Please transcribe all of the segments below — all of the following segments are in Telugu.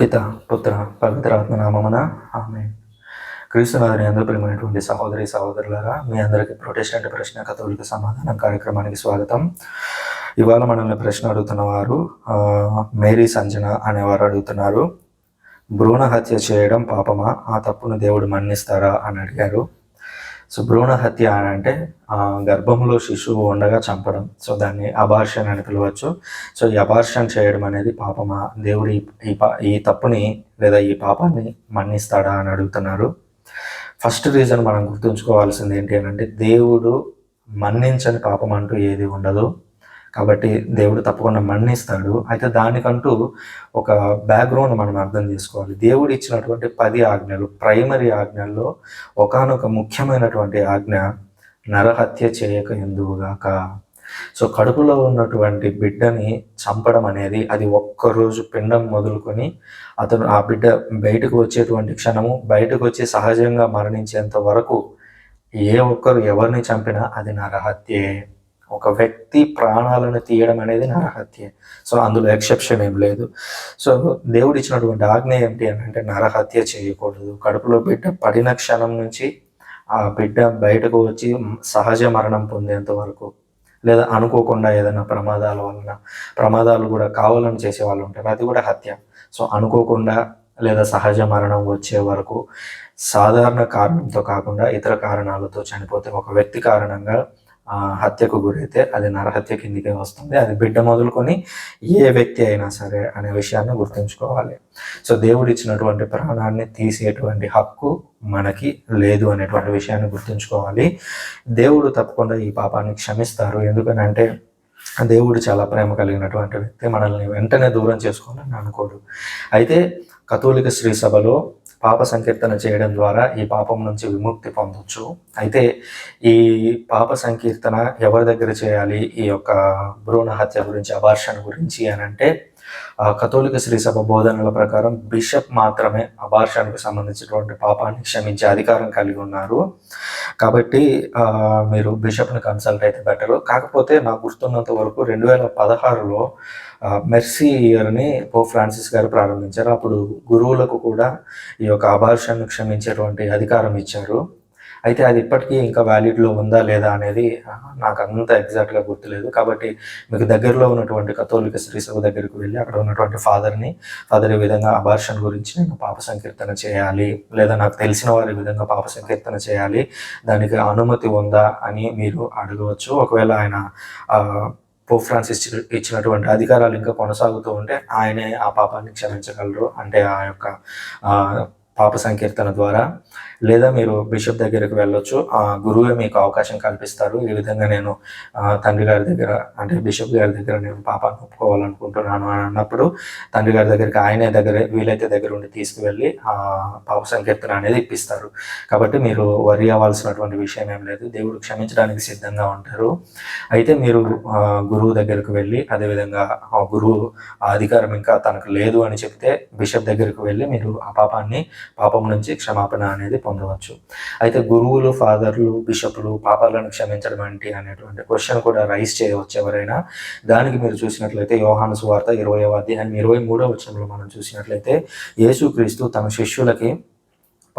పిత పుత్ర పవిత్రాత్మ నామమున ఆమె క్రీస్తునాథుని అందరూ ప్రేమైనటువంటి సహోదరి సహోదరులారా మీ అందరికీ ప్రొటెస్టెంట్ ప్రశ్న కథోలిక సమాధానం కార్యక్రమానికి స్వాగతం. ఇవాళ మనల్ని ప్రశ్న అడుగుతున్న వారు మేరీ సంజన అనేవారు అడుగుతున్నారు. భ్రూణ హత్య చేయడం పాపమా? ఆ తప్పును దేవుడు మన్నిస్తారా? అని అడిగారు. సో భ్రూణ హత్య అని అంటే గర్భంలో శిశువు ఉండగా చంపడం. సో దాన్ని అబార్షన్ అని పిలవచ్చు. సో ఈ అబార్షన్ చేయడం అనేది పాపమా? దేవుడు ఈ ఈ పా ఈ తప్పుని లేదా ఈ పాపాన్ని మన్నిస్తాడా అని అడుగుతున్నారు. ఫస్ట్ రీజన్ మనం గుర్తుంచుకోవాల్సింది ఏంటి అని అంటే దేవుడు మన్నించని పాపం అంటూ ఏది ఉండదు. కాబట్టి దేవుడు తప్పకుండా మన్నిస్తాడు. అయితే దానికంటూ ఒక బ్యాక్గ్రౌండ్ మనం అర్థం చేసుకోవాలి. దేవుడు ఇచ్చినటువంటి పది ఆజ్ఞలు ప్రైమరీ ఆజ్ఞల్లో ఒకానొక ముఖ్యమైనటువంటి ఆజ్ఞ నరహత్య చేయక ఎందువుగాక? సో కడుపులో ఉన్నటువంటి బిడ్డని చంపడం అనేది అది ఒక్కరోజు పిండం మొదలుకొని అతను ఆ బిడ్డ బయటకు వచ్చేటువంటి క్షణము బయటకు వచ్చి సహజంగా మరణించేంత వరకు ఏ ఒక్కరు ఎవరిని చంపినా అది నరహత్యే. ఒక వ్యక్తి ప్రాణాలను తీయడం అనేది నరహత్య. సో అందులో ఎక్సెప్షన్ ఏం లేదు. సో దేవుడు ఇచ్చినటువంటి ఆజ్ఞ ఏంటి అని అంటే నరహత్య చేయకూడదు. కడుపులో బిడ్డ పడిన క్షణం నుంచి ఆ బిడ్డ బయటకు వచ్చి సహజ మరణం పొందేంత వరకు లేదా అనుకోకుండా ఏదైనా ప్రమాదాల వలన ప్రమాదాలు కూడా కావాలని చేసే వాళ్ళు ఉంటారు. అది కూడా హత్య. సో అనుకోకుండా లేదా సహజ మరణం వచ్చే వరకు సాధారణ కారణంతో కాకుండా ఇతర కారణాలతో చనిపోతే ఒక వ్యక్తి కారణంగా హత్యకు గురైతే అది నరహత్య కిందికే వస్తుంది. అది బిడ్డ మొదలుకొని ఏ వ్యక్తి అయినా సరే అనే విషయాన్ని గుర్తుంచుకోవాలి. సో దేవుడు ఇచ్చినటువంటి ప్రాణాన్ని తీసేటువంటి హక్కు మనకి లేదు అనేటువంటి విషయాన్ని గుర్తుంచుకోవాలి. దేవుడు తప్పకుండా ఈ పాపాన్ని క్షమిస్తారు. ఎందుకనంటే దేవుడు చాలా ప్రేమ కలిగినటువంటి వ్యక్తి. మనల్ని వెంటనే దూరం చేసుకోవాలని అనుకోడు. అయితే కథోలిక శ్రీ సభలో పాప సంకీర్తన చేయడం ద్వారా ఈ పాపం నుంచి విముక్తి పొందొచ్చు. అయితే ఈ పాప సంకీర్తన ఎవరి దగ్గర చేయాలి? ఈ యొక్క భ్రూణ హత్య గురించి అబార్షన్ గురించి అని అంటే కథోలిక శ్రీ సభ బోధనల ప్రకారం బిషప్ మాత్రమే అబార్షన్కు సంబంధించినటువంటి పాపాన్ని క్షమించే అధికారం కలిగి ఉన్నారు. కాబట్టి మీరు బిషప్ని కన్సల్ట్ అయితే బెటర్. కాకపోతే నాకు గుర్తున్నంత వరకు రెండు వేల పదహారులో మెర్సీ ఇయర్ని పో ఫ్రాన్సిస్ గారు ప్రారంభించారు. అప్పుడు గురువులకు కూడా ఈ యొక్క అబార్షన్ క్షమించేటువంటి అధికారం ఇచ్చారు. అయితే అది ఇప్పటికీ ఇంకా వ్యాలిడ్లో ఉందా లేదా అనేది నాకు అంత ఎగ్జాక్ట్గా గుర్తులేదు. కాబట్టి మీకు దగ్గరలో ఉన్నటువంటి కథోలిక శ్రీసభ దగ్గరికి వెళ్ళి అక్కడ ఉన్నటువంటి ఫాదర్ని ఫాదర్ ఈ విధంగా అబార్షన్ గురించి నేను పాప సంకీర్తన చేయాలి లేదా నాకు తెలిసిన వారి ఈ విధంగా పాప సంకీర్తన చేయాలి దానికి అనుమతి ఉందా అని మీరు అడగవచ్చు. ఒకవేళ ఆయన పోప్ ఫ్రాన్సిస్ ఇచ్చినటువంటి అధికారాలు ఇంకా కొనసాగుతూ ఉంటే ఆయనే ఆ పాపాన్ని క్షమించగలరు. అంటే ఆ యొక్క పాప సంకీర్తన ద్వారా లేదా మీరు బిషప్ దగ్గరికి వెళ్ళొచ్చు. ఆ గురువే మీకు అవకాశం కల్పిస్తారు. ఈ విధంగా నేను తండ్రి గారి దగ్గర అంటే బిషప్ గారి దగ్గర నేను పాపాన్ని ఒప్పుకోవాలనుకుంటున్నాను అని అన్నప్పుడు తండ్రి గారి దగ్గరికి ఆయనే దగ్గర వీలైతే దగ్గర ఉండి తీసుకువెళ్ళి ఆ పాప సంకీర్తన అనేది ఇప్పిస్తారు. కాబట్టి మీరు వరి అవ్వాల్సినటువంటి విషయం ఏం లేదు. దేవుడు క్షమించడానికి సిద్ధంగా ఉంటారు. అయితే మీరు గురువు దగ్గరకు వెళ్ళి అదేవిధంగా ఆ గురువు ఆ అధికారం ఇంకా తనకు లేదు అని చెప్తే బిషప్ దగ్గరకు వెళ్ళి మీరు ఆ పాపాన్ని పాపం నుంచి క్షమాపణ అనేది పొందవచ్చు. అయితే గురువులు ఫాదర్లు బిషప్లు పాపాలను క్షమించడం ఏంటి అనేటువంటి క్వశ్చన్ కూడా రైస్ చేయవచ్చు ఎవరైనా. దానికి మీరు చూసినట్లయితే యోహాను సువార్త ఇరవై అధ్యాయం ఇరవై మూడవ వచనంలో మనం చూసినట్లయితే యేసుక్రీస్తు తన శిష్యులకి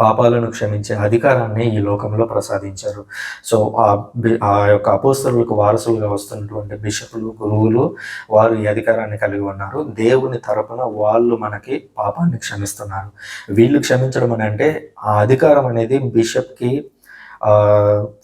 పాపాలను క్షమించే అధికారాన్ని ఈ లోకంలో ప్రసాదించారు. సో ఆ బి- ఆ యొక్క అపోస్తలకు వారసులుగా వస్తున్నటువంటి బిషపులు గురువులు వారు ఈ అధికారాన్ని కలిగి ఉన్నారు. దేవుని తరపున వాళ్ళు మనకి పాపాన్ని క్షమిస్తున్నారు. వీళ్ళు క్షమించడం అని అంటే ఆ అధికారం అనేది బిషప్కి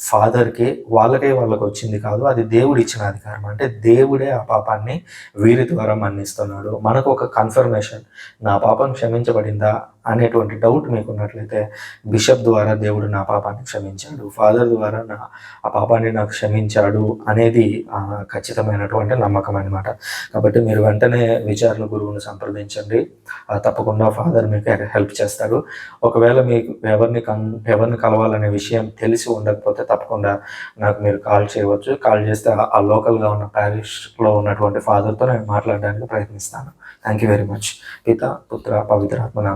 ఫాదర్కి వాళ్ళకే వాళ్ళకి వచ్చింది కాదు అది దేవుడు ఇచ్చిన అధికారం. అంటే దేవుడే ఆ పాపాన్ని వీరి ద్వారా మన్నిస్తున్నాడు. మనకు ఒక కన్ఫర్మేషన్ నా పాపం క్షమించబడిందా? అనేటువంటి డౌట్ మీకు ఉన్నట్లయితే బిషప్ ద్వారా దేవుడు నా పాపాన్ని క్షమించాడు ఫాదర్ ద్వారా నా ఆ పాపాన్ని నాకు క్షమించాడు అనేది ఖచ్చితమైనటువంటి నమ్మకం అనమాట కాబట్టి మీరు వెంటనే విచారణ గురువుని సంప్రదించండి. తప్పకుండా ఫాదర్ మీకు హెల్ప్ చేస్తారు ఒకవేళ మీకు ఎవరిని కన్ ఎవరిని కలవాలనే విషయం తెలిసి ఉండకపోతే తప్పకుండా నాకు మీరు కాల్ చేయవచ్చు. కాల్ చేస్తే ఆ- ఆ లోకల్గా ఉన్న ప్యారిష్లో ఉన్నటువంటి ఫాదర్తో నేను మాట్లాడడానికి ప్రయత్నిస్తాను. థ్యాంక్ యూ వెరీ మచ్ పిత పుత్ర పవిత్రాత్మ నామ